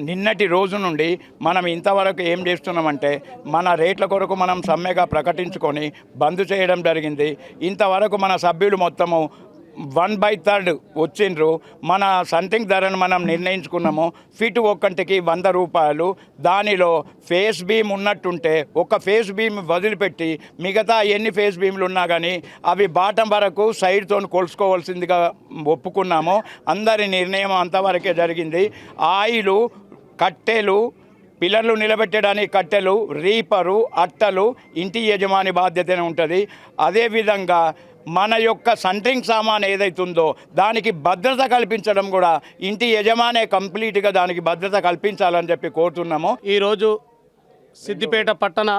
నిన్నటి రోజు నుండి మనం ఇంతవరకు ఏం చేస్తున్నామంటే మన రేట్ల కొరకు మనం సమ్మెగా ప్రకటించుకొని బంద్ చేయడం జరిగింది. ఇంతవరకు మన సభ్యులు మొత్తము వన్ బై థర్డ్ వచ్చిండ్రు. మన సంథింగ్ ధరను మనం నిర్ణయించుకున్నాము. ఫిట్ ఒక్కంటికి వంద రూపాయలు. దానిలో ఫేస్ బీమ్ ఉన్నట్టుంటే ఒక ఫేస్ బీమ్ వదిలిపెట్టి మిగతా ఎన్ని ఫేస్ బీమ్లు ఉన్నా కానీ అవి బాటం వరకు సైడ్తో కొలుసుకోవాల్సిందిగా ఒప్పుకున్నాము. అందరి నిర్ణయం అంతవరకే జరిగింది. ఆయిలు కట్టెలు పిల్లర్లు నిలబెట్టడానికి కట్టెలు రీపరు అట్టలు ఇంటి యజమాని బాధ్యతనే ఉంటుంది. అదేవిధంగా మన యొక్క సంట్రింగ్ సామాన్ ఏదైతుందో దానికి భద్రత కల్పించడం కూడా ఇంటి యజమానే కంప్లీట్గా దానికి భద్రత కల్పించాలని చెప్పి కోరుతున్నాము. ఈరోజు సిద్దిపేట పట్టణ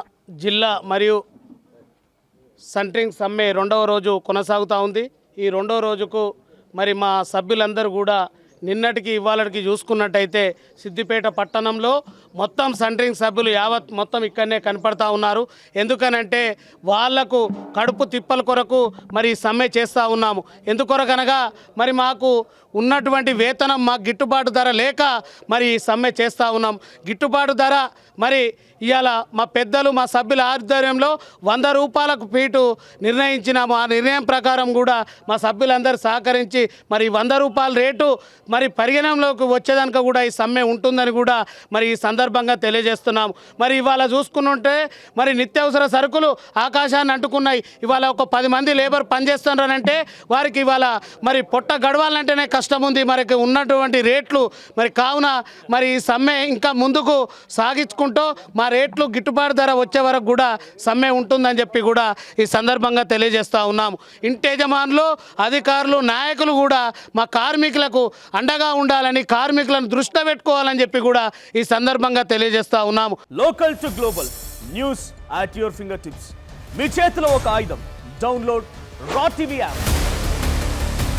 జిల్లా మరియు సంట్రింగ్ సమ్మె రెండవ రోజు కొనసాగుతూ ఉంది. ఈ రెండవ రోజుకు మరి మా సభ్యులందరూ కూడా నిన్నటికి ఇవాళకి చూసుకున్నట్టయితే సిద్దిపేట పట్టణంలో మొత్తం సంట్రింగ్ సభ్యులు యావత్ మొత్తం ఇక్కడనే కనపడతా ఉన్నారు. ఎందుకనంటే వాళ్ళకు కడుపు తిప్పల కొరకు మరి సమ్మె చేస్తూ ఉన్నాము. ఎందుకొరకనగా మరి మాకు ఉన్నటువంటి వేతనం మాకు గిట్టుబాటు ధర లేక మరి ఈ సమ్మె చేస్తూ ఉన్నాం. గిట్టుబాటు ధర మరి ఇవాళ మా పెద్దలు మా సభ్యుల ఆధ్వర్యంలో వంద రూపాయలకు ఫీటు నిర్ణయించినాము. ఆ నిర్ణయం ప్రకారం కూడా మా సభ్యులందరూ సహకరించి మరి వంద రూపాయల రేటు మరి పరిగణంలోకి వచ్చేదానికి కూడా ఈ సమ్మె ఉంటుందని కూడా మరి ఈ సందర్భంగా తెలియజేస్తున్నాము మరి ఇవాళ చూసుకున్నుంటే మరి నిత్యావసర సరుకులు ఆకాశాన్ని అంటుకున్నాయి. ఇవాళ ఒక పది మంది లేబర్ పనిచేస్తున్నారంటే వారికి ఇవాళ మరి పొట్ట గడవాలంటేనే కష్టం. ఉంది. మరి ఉన్నటువంటి రేట్లు మరి కావున మరి ఈ సమ్మె ఇంకా ముందుకు సాగించుకుంటూ మా రేట్లు గిట్టుబాటు ధర వచ్చే వరకు కూడా సమ్మె ఉంటుందని చెప్పి కూడా ఈ సందర్భంగా తెలియజేస్తూ ఉన్నాము. ఇంటి యజమానులు అధికారులు నాయకులు కూడా మా కార్మికులకు అండగా ఉండాలని కార్మికులను దృష్టి పెట్టుకోవాలని చెప్పి కూడా ఈ సందర్భంగా తెలియజేస్తూ ఉన్నాము. Local to global news at your finger tips మీ చేతిలో ఒక ఆయుధం. Download Raw TV app